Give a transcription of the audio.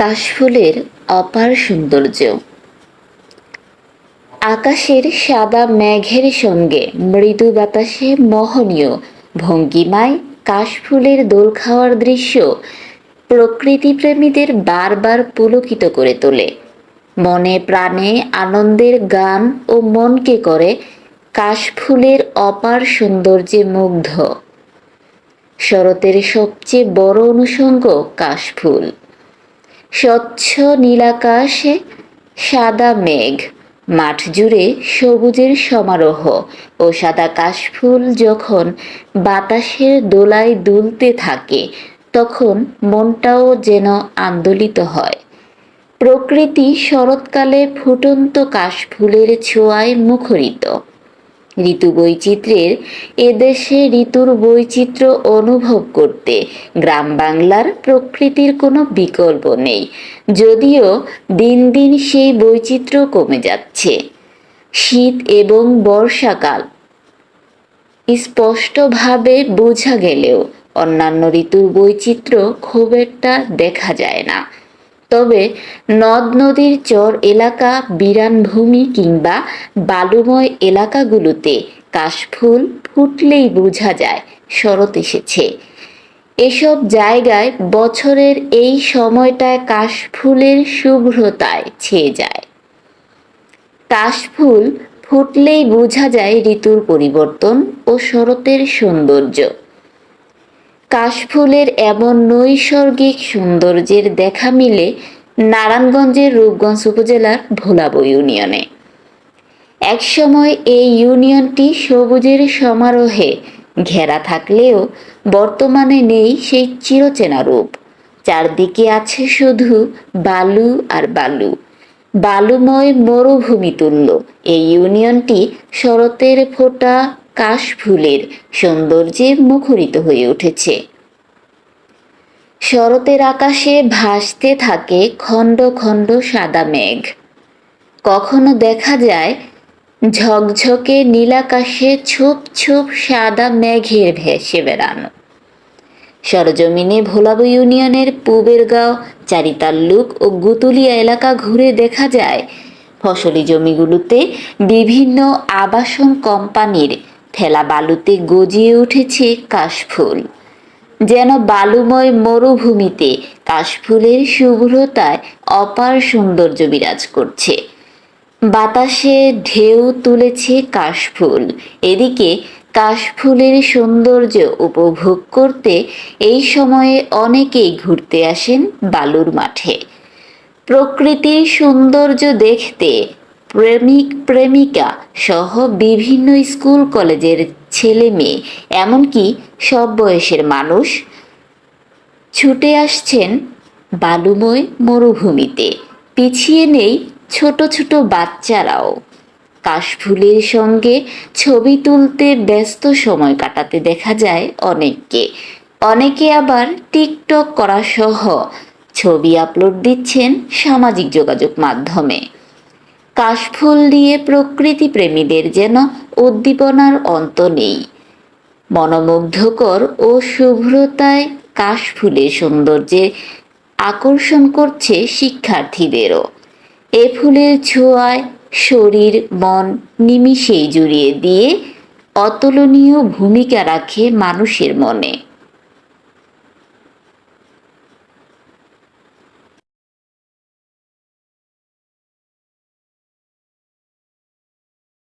কাশফুলের অপার সৌন্দর্য। আকাশের সাদা মেঘের সঙ্গে মৃদু বাতাসে মোহনীয় ভঙ্গিমায় কাশফুলের দোল খাওয়ার দৃশ্য প্রকৃতিপ্রেমীদের বারবার পুলকিত করে তোলে। মনে প্রাণে আনন্দের গান ও মনকে করে কাশফুলের অপার সৌন্দর্যে মুগ্ধ। শরতের সবচেয়ে বড় অনুষঙ্গ কাশফুল। স্বচ্ছ নীলাকাশে সাদা মেঘ, মাঠ জুড়ে সবুজের সমারোহ ও সাদা কাশফুল যখন বাতাসের দোলায় দুলতে থাকে, তখন মনটাও যেন আন্দোলিত হয়। প্রকৃতি শরৎকালে ফুটন্ত কাশফুলের ছোঁয়ায় মুখরিত। ঋতু বৈচিত্র্যের এদেশে ঋতুর বৈচিত্র্য অনুভব করতে গ্রাম বাংলার প্রকৃতির কোনো বিকল্প নেই। যদিও দিন দিন সেই বৈচিত্র্য কমে যাচ্ছে। শীত এবং বর্ষাকাল স্পষ্টভাবে বোঝা গেলেও অন্যান্য ঋতুর বৈচিত্র্য খুব একটা দেখা যায় না। তবে নদ নদীর চর এলাকা বিরান ভূমি কিংবা বালুময় এলাকাগুলোতে কাশফুল ফুটলেই বোঝা যায় শরৎ এসেছে। এসব জায়গায় বছরের এই সময়টায় কাশফুলের শুভ্রতায় ছেয়ে যায়। কাশফুল ফুটলেই বোঝা যায় ঋতুর পরিবর্তন ও শরতের সৌন্দর্য। কাশফুলের এমন নৈসর্গিক সৌন্দর্যের দেখা মিলে নারায়ণগঞ্জের রূপগঞ্জ উপজেলার ভোলাবো ইউনিয়নে। একসময় এই ইউনিয়নটি সবুজের সমারোহে ঘেরা থাকলেও বর্তমানে নেই সেই চিরচেনা রূপ। চারদিকে আছে শুধু বালু আর বালু। বালুময় মরুভূমি তুল্য। এই ইউনিয়নটি শরতের ফোঁটা কাশফুলের সৌন্দর্যে মুখরিত হয়ে উঠেছে। শরতের আকাশে ভাসতে থাকে খণ্ড খণ্ড সাদা মেঘ। কখনো দেখা যায় ঝকঝকে নীলাকাশে ছোপ ছোপ সাদা মেঘের ভেসে বেড়ানো। সরজমিনে ভোলাবো ইউনিয়নের পূবের গাঁও চারিতাল্লুক ও গুতুলিয়া এলাকা ঘুরে দেখা যায়। ফসলি জমিগুলোতে বিভিন্ন আবাসন কোম্পানির ঠেলা বালুতে গজিয়ে উঠেছে কাশফুল। যেন বালুময় মরুভূমিতে কাশফুলের শুভ্রতায় অপার সৌন্দর্য বিরাজ করছে। বাতাসে ঢেউ তুলেছে কাশফুল। এদিকে কাশফুলের সৌন্দর্য উপভোগ করতে এই সময়ে অনেকেই ঘুরতে আসেন বালুর মাঠে। প্রকৃতির সৌন্দর্য দেখতে প্রেমিক প্রেমিকা সহ বিভিন্ন স্কুল কলেজের ছেলে মেয়ে, এমনকি সব বয়সের মানুষ ছুটে আসছেন বালুময় মরুভূমিতে। পিছিয়ে নেই ছোট ছোট বাচ্চারাও। কাশফুলের সঙ্গে ছবি তুলতে ব্যস্ত সময় কাটাতে দেখা যায় অনেককে। অনেকে আবার টিকটক করা সহ ছবি আপলোড দিচ্ছেন সামাজিক যোগাযোগ মাধ্যমে। কাশফুল দিয়ে প্রকৃতি প্রেমীদের যেন উদ্দীপনার অন্ত নেই। মনোমুগ্ধকর ও শুভ্রতায় কাশফুলের সৌন্দর্যে আকর্ষণ করছে শিক্ষার্থীদেরও। এ ফুলের ছোঁয়ায় শরীর, মন নিমিষেই জুড়িয়ে দিয়ে অতুলনীয় ভূমিকা রাখে মানুষের মনে।